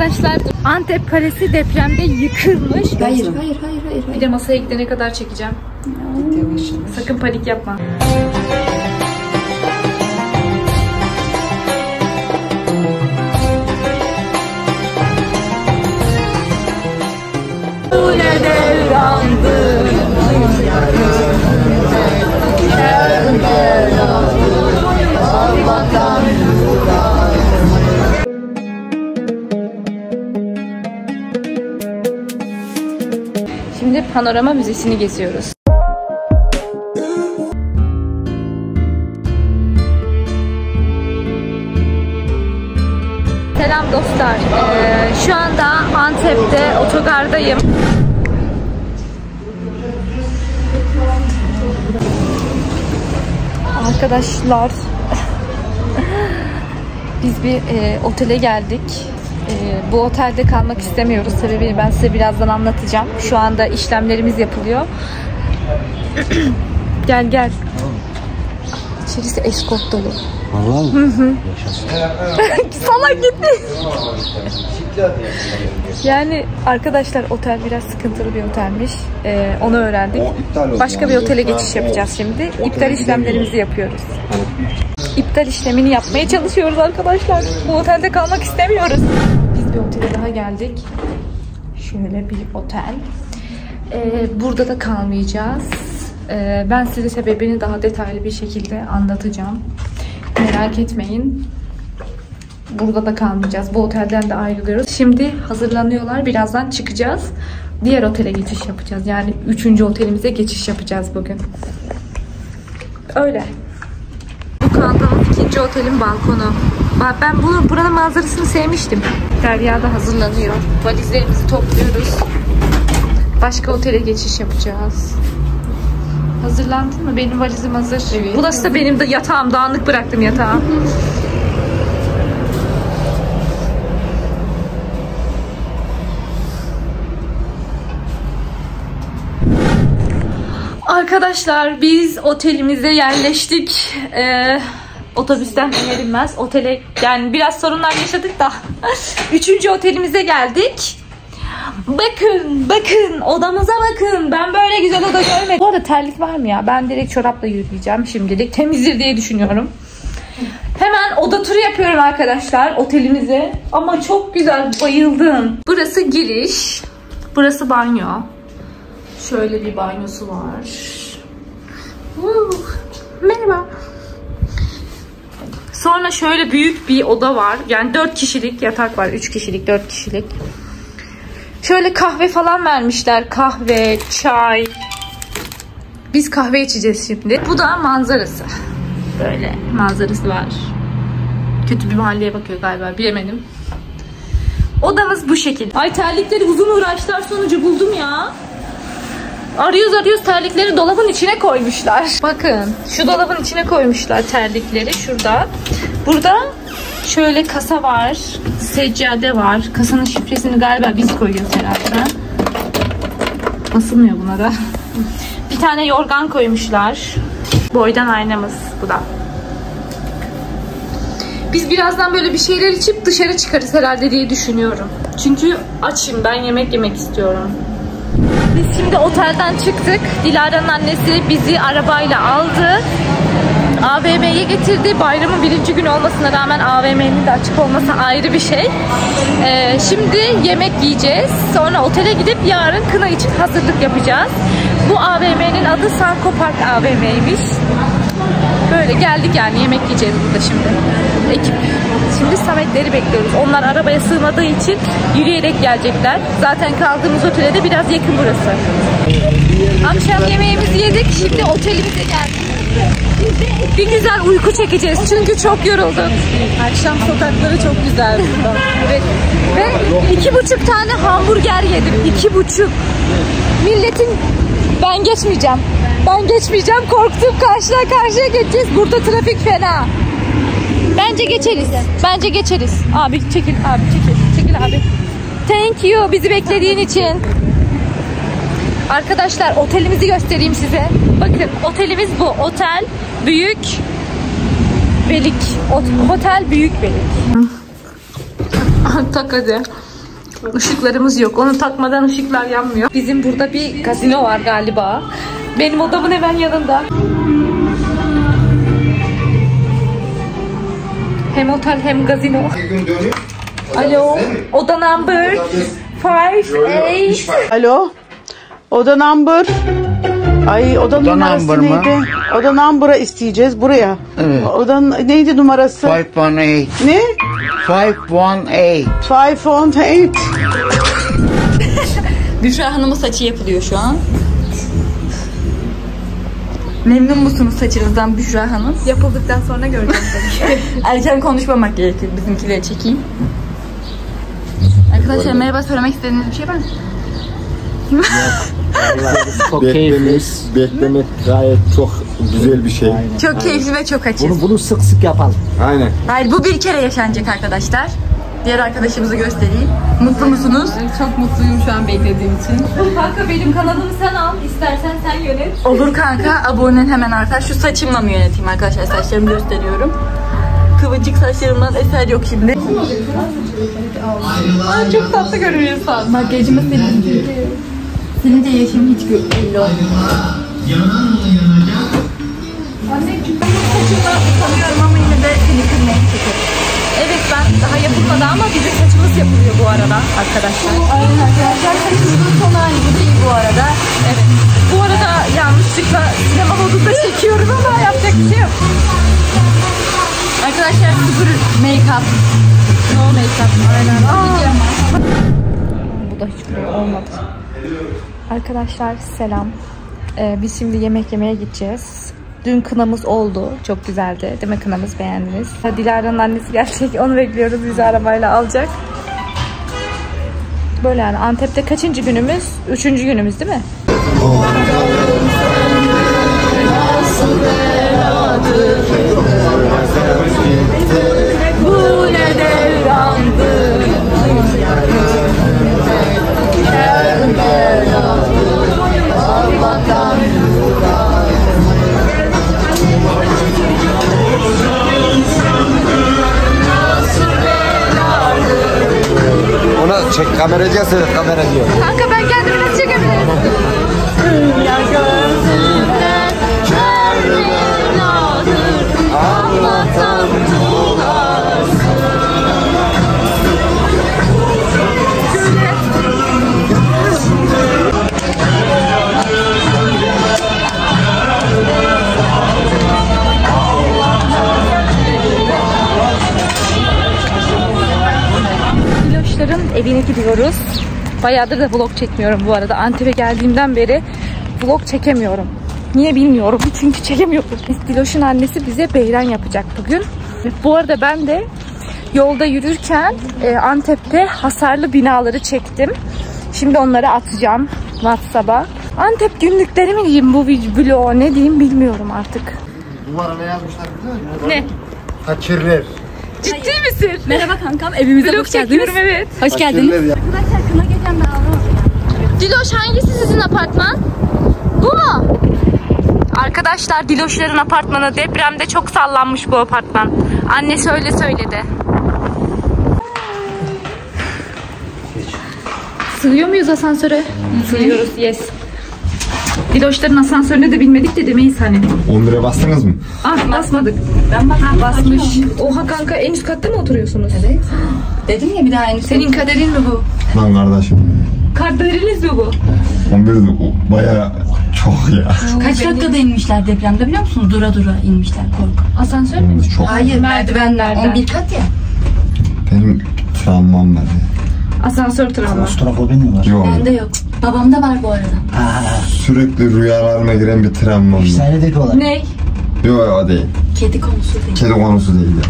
Arkadaşlar Antep Kalesi depremde yıkılmış. Hayır, hayır, hayır, hayır. Bir de masaya gidene kadar çekeceğim. Sakın panik yapma. Panorama Müzesi'ni geziyoruz. Selam dostlar. Ee, şu anda Antep'te otogardayım. Arkadaşlar biz bir e, otele geldik. E, bu otelde kalmak istemiyoruz. Sebebini ben size birazdan anlatacağım. Şu anda işlemlerimiz yapılıyor. gel gel. İçerisi eskort dolu. Vallahi mı? Salak gitti. Yani arkadaşlar otel biraz sıkıntılı bir otelmiş. Ee, onu öğrendik. Başka bir otele geçiş yapacağız şimdi. İptal işlemlerimizi yapıyoruz. İptal işlemini yapmaya çalışıyoruz arkadaşlar. Bu otelde kalmak istemiyoruz. Bir otele daha geldik. Şöyle bir otel. Ee, burada da kalmayacağız. Ee, ben size sebebini daha detaylı bir şekilde anlatacağım. Merak etmeyin. Burada da kalmayacağız. Bu otelden de ayrılıyoruz. Şimdi hazırlanıyorlar. Birazdan çıkacağız. Diğer otele geçiş yapacağız. Yani üçüncü otelimize geçiş yapacağız bugün. Öyle. Bu kaldığımız ikinci otelin balkonu. Ben bu, buranın manzarasını sevmiştim. Derya da hazırlanıyor. Valizlerimizi topluyoruz. Başka otele geçiş yapacağız. Hazırlandın mı? Benim valizim hazır. Burası da benim de yatağım. Dağınık bıraktım yatağı. Arkadaşlar biz otelimize yerleştik. Ee, otobüsten iner inmez otele yani biraz sorunlar yaşadık da üçüncü otelimize geldik. Bakın bakın odamıza bakın ben böyle güzel oda görmedim. Bu arada terlik var mı ya? Ben direkt çorapla yürüyeceğim şimdilik. Temizdir diye düşünüyorum. Hemen oda turu yapıyorum arkadaşlar otelimize. Ama çok güzel bayıldım. Burası giriş. Burası banyo. Şöyle bir banyosu var. Uh, merhaba. Sonra şöyle büyük bir oda var. Yani 4 kişilik yatak var. 3 kişilik, 4 kişilik. Şöyle kahve falan vermişler. Kahve, çay. Biz kahve içeceğiz şimdi. Bu da manzarası. Böyle manzarası var. Kötü bir mahalleye bakıyor galiba. Bilemedim. Odamız bu şekilde. Ay terlikleri uzun uğraşlar sonucu buldum ya. Arıyoruz arıyoruz terlikleri dolabın içine koymuşlar. Bakın şu dolabın içine koymuşlar terlikleri şurada. Burada şöyle kasa var. Seccade var. Kasanın şifresini galiba biz koyuyoruz herhalde. Basılmıyor buna da. Bir tane yorgan koymuşlar. Boydan aynamız bu da. Biz birazdan böyle bir şeyler içip dışarı çıkarız herhalde diye düşünüyorum. Çünkü açım ben yemek yemek istiyorum. Biz şimdi otelden çıktık. Dilara'nın annesi bizi arabayla aldı. AVM'ye getirdi. Bayramın birinci günü olmasına rağmen AVM'nin de açık olması ayrı bir şey. Ee, şimdi yemek yiyeceğiz. Sonra otele gidip yarın kına için hazırlık yapacağız. Bu AVM'nin adı Sanko Park AVM'ymiş. Böyle geldik yani yemek yiyeceğiz burada şimdi. Ekip. Şimdi Sametleri bekliyoruz. Onlar arabaya sığmadığı için yürüyerek gelecekler. Zaten kaldığımız otele de biraz yakın burası. Akşam yemeğimizi yedik. Şimdi otelimize geldik. Bir güzel uyku çekeceğiz çünkü çok yorulduk. Akşam sokakları çok güzel. Ve iki buçuk tane hamburger yedim. İki buçuk. Milletin ben geçmeyeceğim. Ben geçmeyeceğim. Korktum. Karşıdan karşıya geçeceğiz. Burada trafik fena. Bence geçeriz. Bence geçeriz. Abi çekil abi çekil. Çekil abi. Thank you bizi beklediğin için. Arkadaşlar otelimizi göstereyim size. Bakın otelimiz bu. Otel Büyük Belik. Ot- Otel Büyük Belik. tak hadi. Işıklarımız yok. Onu takmadan ışıklar yanmıyor. Bizim burada bir gazino var galiba. Benim odamın hemen yanında. Hem otel hem gazino. Alo, oda number 58. Alo. Oda number. Ay oda, numarası number mı? neydi? Oda number'a isteyeceğiz buraya. Evet. Oda neydi numarası? 518. Ne? 518. 518. Büşra Hanım'ın saçı yapılıyor şu an. Memnun musunuz saçınızdan Büşra Hanım? Yapıldıktan sonra göreceğiz tabii Erken konuşmamak gerekir. Bizimkileri çekeyim. Arkadaşlar merhaba söylemek istediğiniz bir şey var mı? Çok Beklemek, keyifliyiz. beklemek gayet çok güzel bir şey. Çok keyifli ve çok açız. Bunu, bunu sık sık yapalım. Aynen. Hayır bu bir kere yaşanacak arkadaşlar. Diğer arkadaşımızı göstereyim. Mutlu musunuz? Çok mutluyum şu an beklediğim için. Kanka benim kanalımı sen al. İstersen sen yönet. Olur kanka abonen hemen artar. Şu saçımla mı yöneteyim arkadaşlar? Saçlarımı gösteriyorum. Kıvırcık saçlarımdan eser yok şimdi. Çok tatlı görünüyorsun. Makyajımı sildim. Senin de yaşım hiç belli olmuyor. Anne saçımda utanıyorum ama yine de seni kırmaya çekerim. Evet ben daha yapılmadı ama bizim saçımız yapılıyor bu arada arkadaşlar. Aynen arkadaşlar saçımızın son hali bu değil bu arada. Evet. Bu arada yanlışlıkla sinema modunda çekiyorum ama yapacak bir şey yok. Arkadaşlar sıfır make-up. No make-up. Aynen. Bu da hiç olmadı. Arkadaşlar selam. Ee, biz şimdi yemek yemeye gideceğiz. Dün kınamız oldu. Çok güzeldi. Değil mi kınamız beğendiniz? Dilara'nın annesi gelecek. Onu bekliyoruz. Bizi arabayla alacak. Böyle yani Antep'te kaçıncı günümüz? Üçüncü günümüz değil mi? Ona çek kameracı söyle kamera diyor. Kanka ben kendimi nasıl çekebilirim? Evine gidiyoruz. Bayağıdır da vlog çekmiyorum bu arada. Antep'e geldiğimden beri vlog çekemiyorum. Niye bilmiyorum çünkü çekemiyorum. Diloş'un annesi bize beyran yapacak bugün. Bu arada ben de yolda yürürken e, Antep'te hasarlı binaları çektim. Şimdi onları atacağım WhatsApp'a. Antep günlükleri mi diyeyim bu vlogu ne diyeyim bilmiyorum artık. Duvara ne yazmışlar biliyor musun? Ne? Fakirler. Ciddi misin? Merhaba kankam evimize Vlog hoş geldiniz. çekiyorum evet. Hoş geldiniz. Arkadaşlar kına gecem anlamadım. Diloş hangisi sizin apartman? Bu mu? Arkadaşlar Diloşların apartmanı depremde çok sallanmış bu apartman. Annesi öyle söyledi. Sığıyor muyuz asansöre? Sığıyoruz yes. Diloşların asansörüne de binmedik de demeyiz hani. 10 liraya bastınız mı? Ah basmadık. Ben basmadım. Basmış. Oha kanka en üst katta mı oturuyorsunuz? Evet. Dedim ya bir daha aynı Senin kaderin mi bu? Lan kardeşim. Kaderiniz mi bu? 11 de o baya çok ya. Kaç dakikada inmişler depremde biliyor musunuz? Dura dura inmişler korku. Asansör mü? Çok. Hayır merdivenlerden. 11 kat ya. Benim travmam var. Asansör travma. Astrofobi mi var? Yok. Bende yok. Babamda var bu arada. Sürekli rüyalarıma giren bir travmam var. Efsanedeki olay. Ne? Yok o değil. Kedi konusu değil. Kedi konusu değil ya.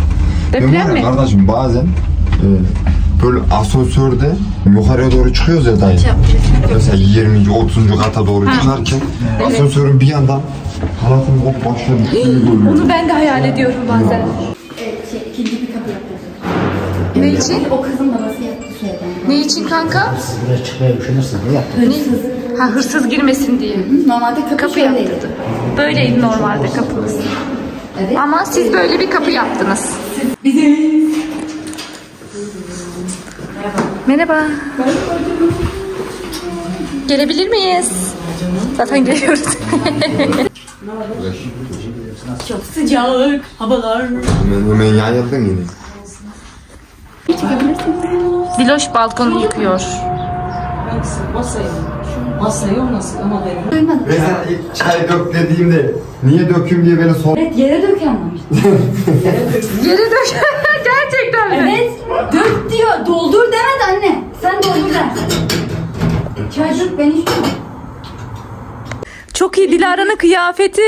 Deprem Ben var mi? ya Kardeşim bazen e, böyle asansörde yukarıya doğru çıkıyoruz ya dayı. Mesela 20. 30. kata doğru çıkarken asansörün bir yandan halatın hop başlıyor. Onu ben de hayal ediyorum bazen. Ne için? O kızın babası söyledim. Ne için kanka? Buraya çıkmaya üşenirsin. Ne yaptın? Ha hırsız girmesin diye. Normalde kapı, Kapı yaptırdı. Böyleydi normalde kapımız. Ama siz böyle bir kapı yaptınız. Merhaba. Gelebilir miyiz? Zaten geliyoruz. Sıcak havalar. Hemen, hemen yayıldın yine. Diloş balkonu yıkıyor. Ve sen ilk çay dök dediğimde niye döküm diye beni sor. Evet yere dök anlamış. Geri dök. Gerçekten mi? Evet dök diyor. Doldur demedi anne. Sen doldur der. Çay dök ben içmiyorum. Çok iyi Dilara'nın kıyafeti.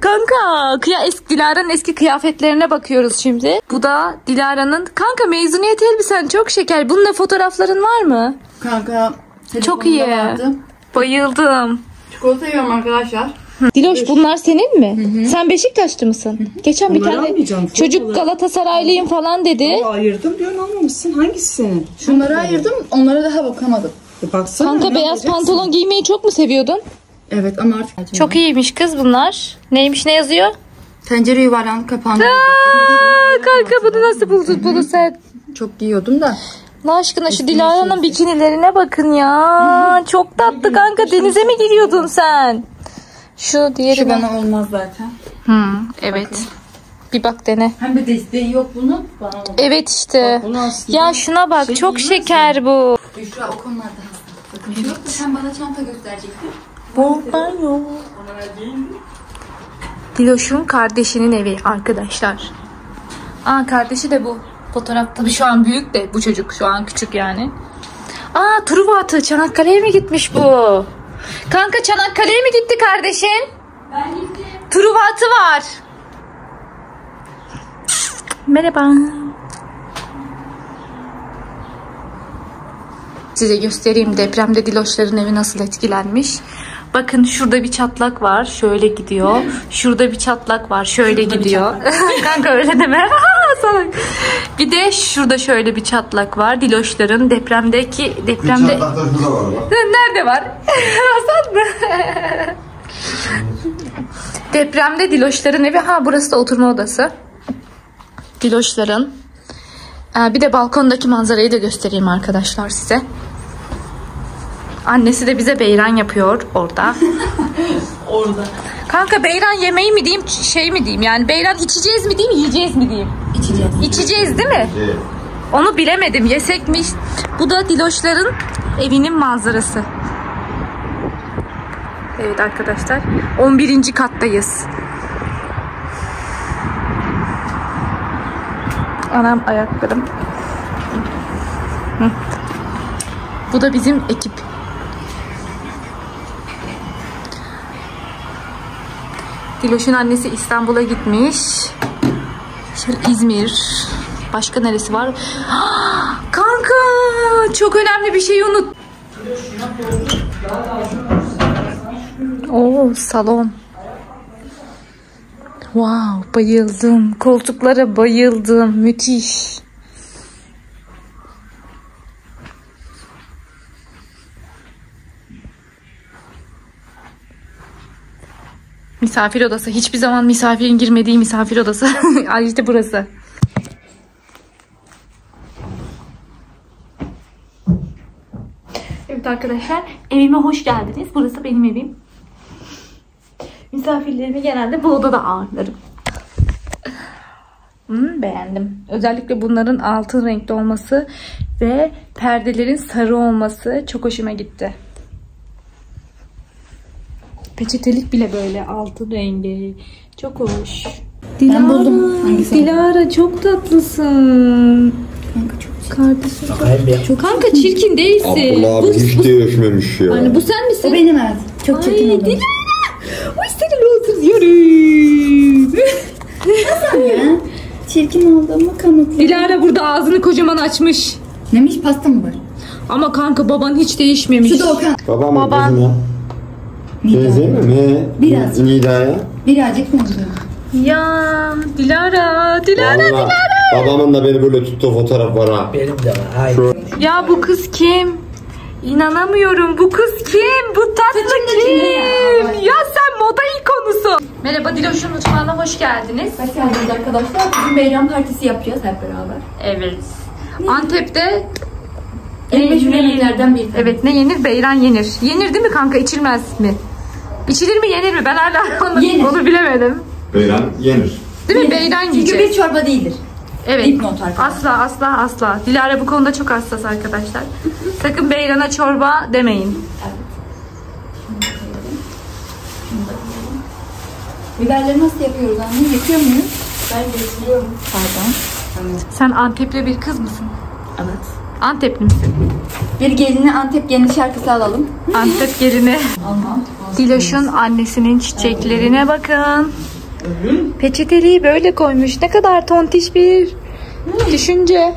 Kanka, kıya eski Dilara'nın eski kıyafetlerine bakıyoruz şimdi. Bu da Dilara'nın kanka mezuniyet elbisen çok şeker. Bununla fotoğrafların var mı? Kanka. Çok iyi. Bayıldım. Çikolata yiyorum arkadaşlar. Diloş bunlar senin mi? Sen Beşiktaşlı mısın? Geçen bir Bunları tane almayacağım, çok çocuk kolay. Galatasaraylıyım falan dedi. Ayırdım diyorsun almamışsın. Hangisi senin? Şunları ayırdım. Onlara daha bakamadım. E baksana. Kanka beyaz alacaksın? pantolon giymeyi çok mu seviyordun? Evet ama artık. Çok iyiymiş kız bunlar. Neymiş ne yazıyor? Tencere yuvarlanıp kapandı. Aa, kanka bunu nasıl buldun bunu sen? Çok giyiyordum da. Allah aşkına şu Dilara'nın bikinilerine bakın ya. Çok tatlı kanka. Denize mi giriyordun sen? Şu diğeri Şu mi? bana olmaz zaten. Hmm, evet. Bir bak dene. Hem de desteği yok bunun. Bana olmaz. Evet işte. Bunu aslında Ya şuna bak çok giymez şeker bu. Büşra o konularda hasta. Bakın yok mu? Sen bana çanta gösterecektin. Buradan yok. Diloş'un kardeşinin evi arkadaşlar. Aa kardeşi de bu. Fotoğraf tabii şu an büyük de bu çocuk şu an küçük yani. Aa Truva atı Çanakkale'ye mi gitmiş bu? Kanka Çanakkale'ye mi gitti kardeşin? Ben gittim. Truva atı var. Merhaba. Size göstereyim depremde Diloşların evi nasıl etkilenmiş. Bakın şurada bir çatlak var. Şöyle gidiyor. Şurada bir çatlak var. Şöyle gidiyor. Kanka öyle deme. Salak. Bir de şurada şöyle bir çatlak var. Diloşların depremdeki depremde şurada var bak. Nerede var? Hasan mı? Depremde Diloşların evi. Ha burası da oturma odası. Diloşların. Ee, bir de balkondaki manzarayı da göstereyim arkadaşlar size. Annesi de bize beyran yapıyor orada. Orada. Kanka beyran yemeği mi diyeyim şey mi diyeyim yani beyran içeceğiz mi diyeyim yiyeceğiz mi diyeyim. İçeceğiz. İçeceğiz değil mi? Evet. Onu bilemedim. Yesek mi? Bu da Diloşların evinin manzarası. Evet arkadaşlar. 11. kattayız. Anam ayaklarım. Hı. Bu da bizim ekip. Diloş'un annesi İstanbul'a gitmiş. İzmir. Başka neresi var? Kanka çok önemli bir şey unut. Oo salon. Wow bayıldım. Koltuklara bayıldım. Müthiş. Misafir odası. Hiçbir zaman misafirin girmediği misafir odası. Ay işte burası. Evet arkadaşlar evime hoş geldiniz. Burası benim evim. Misafirlerimi genelde bu odada ağırlarım. Hmm, beğendim. Özellikle bunların altın renkli olması ve perdelerin sarı olması çok hoşuma gitti. Peçetelik bile böyle altın rengi. Çok hoş. Dilara, Ben buldum. Hangisi? Dilara çok tatlısın. Kardeşim çok, çok kanka çirkin değilsin. Abi hiç değişmemiş ya. Hani bu sen misin? O benim evet. Çok çirkin Ay, oldum. Dilara. Ay seni olsun diyorum. Ya. Çirkin olduğumu kanıtlı. Dilara burada ağzını kocaman açmış. Neymiş pasta mı var? Ama kanka baban hiç değişmemiş. Şu da Okan. Babam mı Baban. Benziyor mu? Ne? Biraz. Nida'ya. Birazcık benziyor. Ya Dilara, Dilara. Valla babamın da beni böyle tuttuğu fotoğraf var ha. Benim de var. Hayır. Ya bu kız kim? İnanamıyorum. Bu kız kim? Bu tatlı kim Ya sen moda ikonusun. Merhaba Diloş'un mutfağına hoş geldiniz. Hoş geldiniz arkadaşlar. Bugün bayram partisi yapacağız hep beraber. Evet. Antep'te En meşhur yemeklerden biri. Evet ne yenir? Beyran yenir. Yenir değil mi kanka? İçilmez mi? İçilir mi yenir mi? Ben hala onu, Yenir. onu bilemedim. Beyran yenir. Değil mi? Beyran Çünkü yiyeceğiz. bir çorba değildir. Evet. Dipnot arkadaşlar. Asla asla asla. Dilara bu konuda çok hassas arkadaşlar. Sakın beyrana çorba demeyin. Biberleri nasıl yapıyoruz anne? Yıkıyor muyuz? Ben getiriyorum. Pardon. Sen Antepli bir kız mısın? Evet. Antepli misin? Bir gelini Antep gelini şarkısı alalım. Antep gelini. Diloş'un annesinin çiçeklerine bakın. Peçeteliği böyle koymuş. Ne kadar tontiş bir düşünce.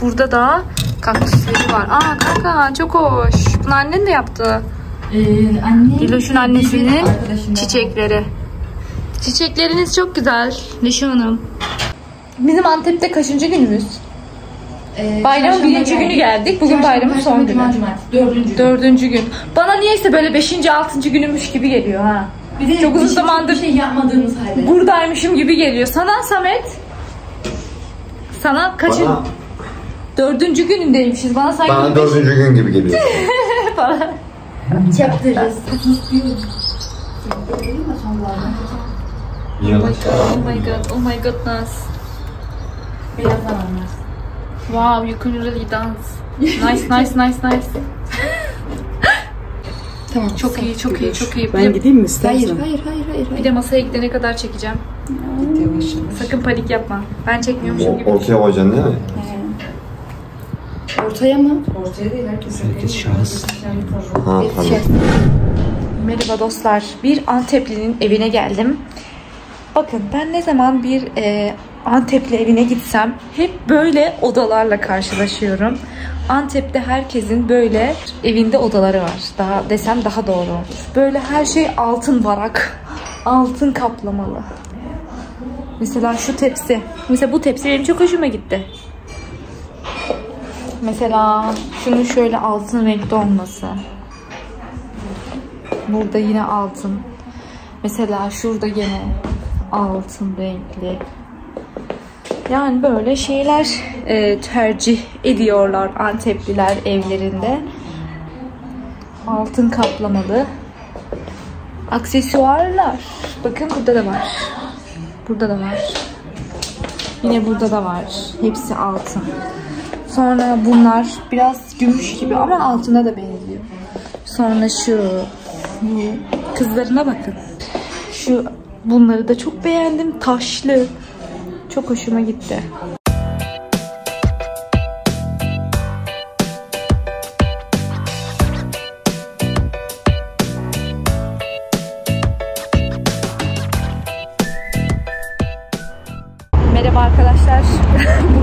Burada da kaktüsleri var. Aa kanka çok hoş. Bunu annen de yaptı. Ee, anne. Diloş'un annesinin çiçekleri. Çiçekleriniz çok güzel Neşe Hanım. Bizim Antep'te kaçıncı günümüz? Ee, Bayramın çarşamba birinci günü geldik. Bugün Çarşamba, bayramın son günü. Cuma, Cumartesi. Dördüncü. Dördüncü gün. Bana niyeyse böyle beşinci, altıncı günümüş gibi geliyor ha. Bir de Çok uzun bir şey- zamandır bir şey yapmadığımız halde. buradaymışım gibi geliyor. Sana Samet? Sana kaçın? Bana, Dördüncü günündeymişiz. Bana sanki bana beş- dördüncü gün gibi geliyor. Çaktırırız. Yalan. Oh my god, oh my goodness. Birazdan anlarsın. Wow, you can really dance. Nice, nice, nice, nice. Tamam. Çok iyi, çok iyi, çok iyi. Bir Ben de, gideyim mi istersen? Hayır, hayır, hayır, hayır. bir hayır. de masaya gidene kadar çekeceğim. Yavaş yavaş. Sakın panik yapma. Ben çekmiyormuşum gibi. O, değil mi? Ortaya mı? Ortaya değil herkes. Herkes şahıs. Ha tamam. Merhaba dostlar. Bir Antepli'nin evine geldim. Bakın ben ne zaman bir e, Antepli evine gitsem hep böyle odalarla karşılaşıyorum. Antep'te herkesin böyle evinde odaları var. Daha desem daha doğru olur. Böyle her şey altın varak. Altın kaplamalı. Mesela şu tepsi. Mesela bu tepsi benim çok hoşuma gitti. Mesela şunun şöyle altın renkte olması. Burada yine altın. Mesela şurada yine altın renkli. Yani böyle şeyler e, tercih ediyorlar Antepliler evlerinde. Altın kaplamalı. Aksesuarlar. Bakın burada da var. Burada da var. Yine burada da var. Hepsi altın. Sonra bunlar biraz gümüş gibi ama altına da benziyor. Sonra şu kızlarına bakın. Şu bunları da çok beğendim. Taşlı. Çok hoşuma gitti. Merhaba arkadaşlar.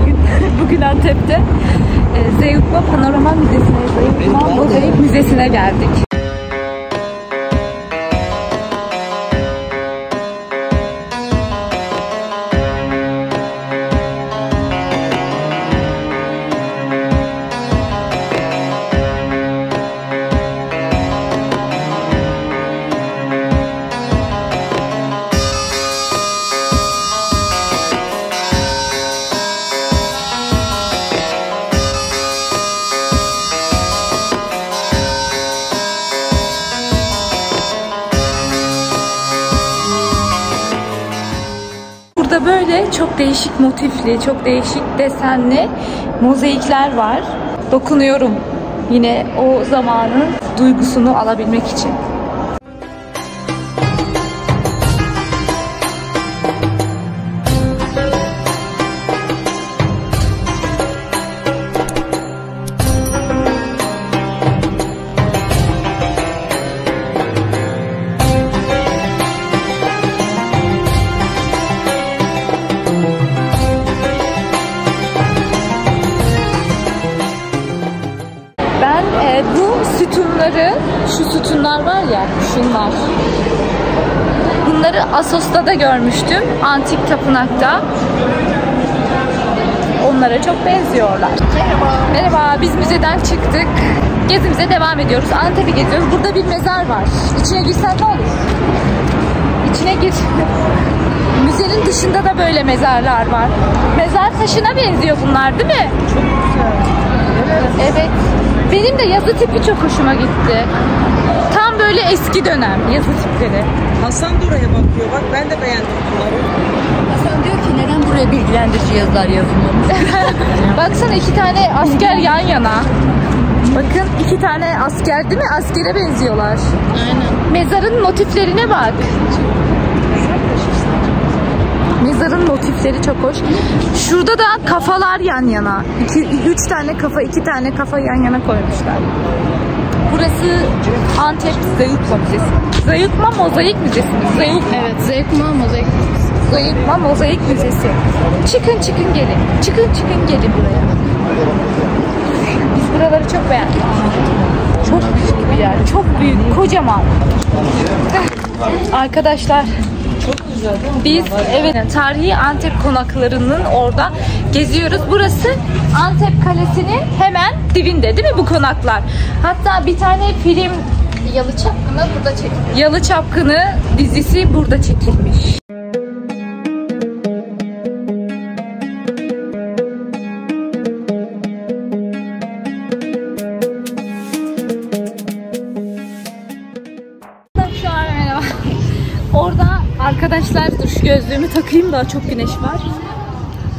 bugün bugün Antep'te e, Zeyutma Panorama Müzesi'ne, Zeyutma Mozaik Müzesi'ne geldik. Böyle çok değişik motifli, çok değişik desenli mozaikler var. Dokunuyorum yine o zamanın duygusunu alabilmek için. Bunları Asos'ta da görmüştüm. Antik tapınakta. Onlara çok benziyorlar. Merhaba. Merhaba, biz müzeden çıktık. Gezimize devam ediyoruz. Antep'i geziyoruz. Burada bir mezar var. İçine girsen ne olur? İçine gir. Müzenin dışında da böyle mezarlar var. Mezar taşına benziyor bunlar değil mi? Evet. Benim de yazı tipi çok hoşuma gitti. Tam böyle eski dönem yazı tipleri. Hasan da oraya bakıyor. Bak ben de beğendim bunları. Hasan diyor ki neden buraya bilgilendirici yazılar yazılmamış? Baksana iki tane asker yan yana. Bakın iki tane asker değil mi? Askere benziyorlar. Aynen. Mezarın motiflerine bak. Mezarın motifleri çok hoş. Şurada da kafalar yan yana. İki, üç tane kafa, iki tane kafa yan yana koymuşlar. Burası Antep Zayıkma Müzesi. Zayıkma Mozaik Müzesi. mi? Zayık, Evet, Zevkma Mozaik. Zayıkma Mozaik Müzesi. Çıkın çıkın gelin. Çıkın çıkın gelin buraya. Biz buraları çok beğendik. Çok büyük bir yer. Çok büyük. Kocaman. Arkadaşlar biz evet tarihi Antep konaklarının orada geziyoruz. Burası Antep Kalesi'nin hemen dibinde değil mi bu konaklar? Hatta bir tane film Yalı Çapkını burada çekildi. Yalı Çapkını dizisi burada çekilmiş. Daha çok güneş var.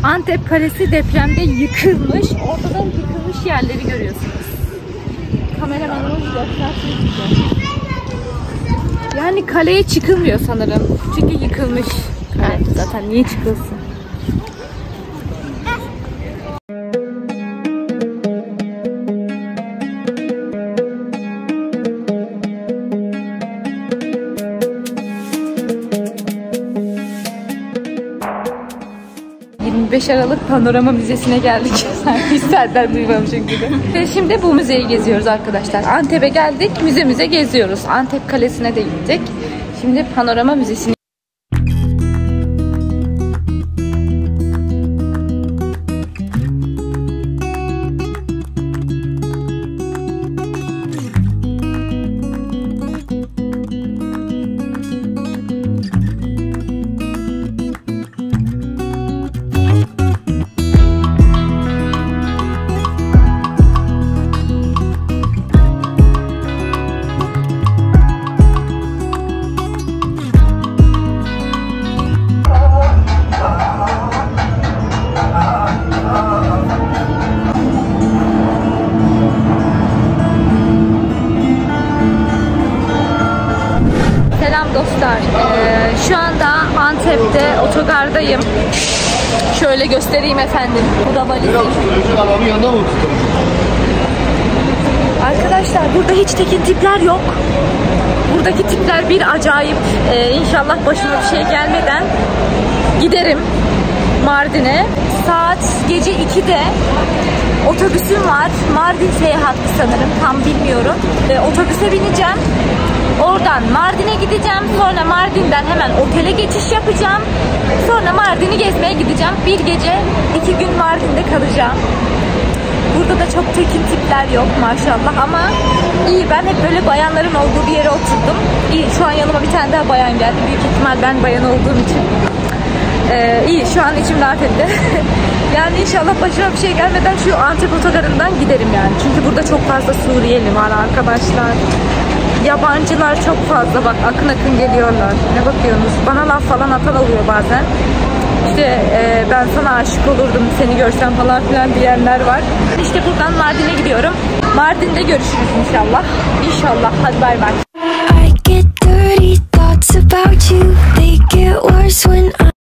Antep Kalesi depremde yıkılmış. Ortadan yıkılmış yerleri görüyorsunuz. Kameramanımız göstersin. Yani kaleye çıkılmıyor sanırım. Çünkü yıkılmış. Evet, zaten niye çıkılsın? ...25 Aralık Panorama Müzesi'ne geldik. Hiç senden duymamışım gibi. Ve şimdi bu müzeyi geziyoruz arkadaşlar. Antep'e geldik, müzemize geziyoruz. Antep Kalesi'ne de gittik. Şimdi Panorama Müzesi'ne otogardayım. Şöyle göstereyim efendim. Bu da valizim. Arkadaşlar burada hiç tekin tipler yok. Buradaki tipler bir acayip. Ee, inşallah başıma bir şey gelmeden giderim Mardin'e. Saat gece 2'de otobüsüm var. Mardin seyahatli sanırım. Tam bilmiyorum. Ee, otobüse bineceğim. Oradan Mardin'e gideceğim. Sonra Mardin'den hemen otele geçiş yapacağım. Sonra Mardin'i gezmeye gideceğim. Bir gece, iki gün Mardin'de kalacağım. Burada da çok tekin tipler yok maşallah ama iyi ben hep böyle bayanların olduğu bir yere oturdum. İyi şu an yanıma bir tane daha bayan geldi. Büyük ihtimal ben bayan olduğum için. Ee, iyi şu an içim rahat etti. yani inşallah başıma bir şey gelmeden şu Antep otogarından giderim yani. Çünkü burada çok fazla Suriyeli var arkadaşlar. Yabancılar çok fazla bak akın akın geliyorlar. Ne bakıyorsunuz? Bana laf falan atan oluyor bazen işte e, ben sana aşık olurdum seni görsem falan filan diyenler var. İşte buradan Mardin'e gidiyorum. Mardin'de görüşürüz inşallah. İnşallah. Hadi bay bay.